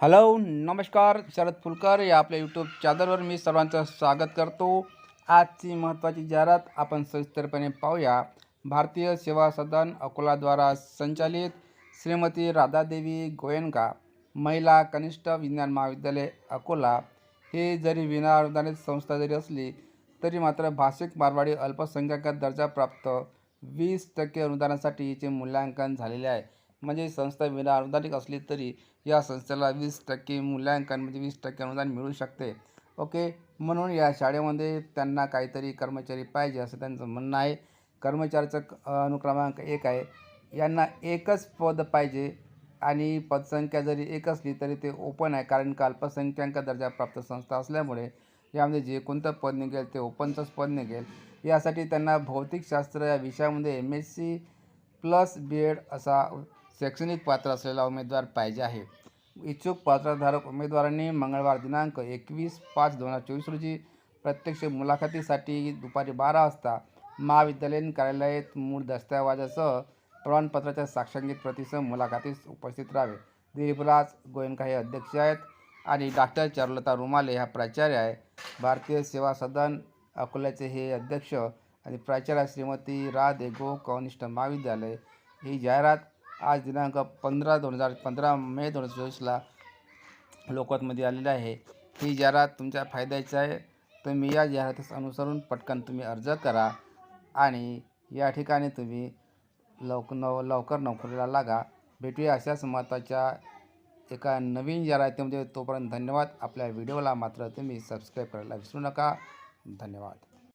Hello नमस्कार शरद फुलकर या आपल्या यूट्यूब चॅनलवर मी सर्वांचं स्वागत करतो. आजची महत्त्वाची जाहिरात आपण सविस्तरपणे पाहूया. भारतीय सेवा सदन अकोलाद्वारा संचालित श्रीमती राधादेवी गोयनका महिला कनिष्ठ विज्ञान महाविद्यालय अकोला. हे जरी विनाअनुदानित संस्था जरी असली तरी मात्र भाषिक मारवाडी अल्पसंख्याक दर्जा प्राप्त वीस टक्के अनुदानासाठी हिचे मूल्यांकन झालेले आहे. म्हणजे संस्था विना अनुदानिक असली तरी या संस्थेला वीस टक्के मूल्यांकन म्हणजे वीस टक्के अनुदान मिळू शकते. ओके? म्हणून या शाळेमध्ये त्यांना काहीतरी कर्मचारी पाहिजे असं त्यांचं म्हणणं आहे. कर्मचाऱ्याचं अनुक्रमांक एक आहे. यांना एकच पद पाहिजे आणि पदसंख्या जरी एक असली तरी ते ओपन आहे. कारण का अल्पसंख्याक दर्जा प्राप्त संस्था असल्यामुळे यामध्ये जे कोणतं पद निघेल ते ओपनचंच पद निघेल. यासाठी त्यांना भौतिकशास्त्र या विषयामध्ये M S C plus B Ed असा शैक्षणिक पात्र असलेला उमेदवार पाहिजे आहे. इच्छुक पात्रधारक उमेदवारांनी मंगळवार दिनांक एकवीस पाच दोन हजार चोवीस रोजी प्रत्यक्ष मुलाखतीसाठी दुपारी बारा वाजता महाविद्यालयीन कार्यालयात मूळ दस्तावेजासह प्रमाणपत्राच्या साक्षांकित प्रतीसह मुलाखतीस उपस्थित राहावे. दिलीपराज गोयनका हे अध्यक्ष आहेत आणि डॉक्टर चारुलता रुमाले ह्या प्राचार्य आहे. भारतीय सेवा सदन अकोल्याचे हे अध्यक्ष आणि प्राचार्य श्रीमती राधेगो कनिष्ठ महाविद्यालय ही जाहिरात आज दिनांक पंधरा दोन हजार पंधरा मे दोन हजार चोवीसला लोकमतमध्ये आलेली आहे. ही जाहिरात तुमच्या फायद्याची आहे. तुम्ही या जाहिरातीस अनुसरून पटकन तुम्ही अर्ज करा आणि या ठिकाणी तुम्ही लवक नव लवकर नोकरीला लागा. भेटूया अशाच महत्त्वाच्या एका नवीन जाहिरातीमध्ये. तोपर्यंत धन्यवाद. आपल्या व्हिडिओला मात्र तुम्ही सबस्क्राईब करायला विसरू नका. धन्यवाद.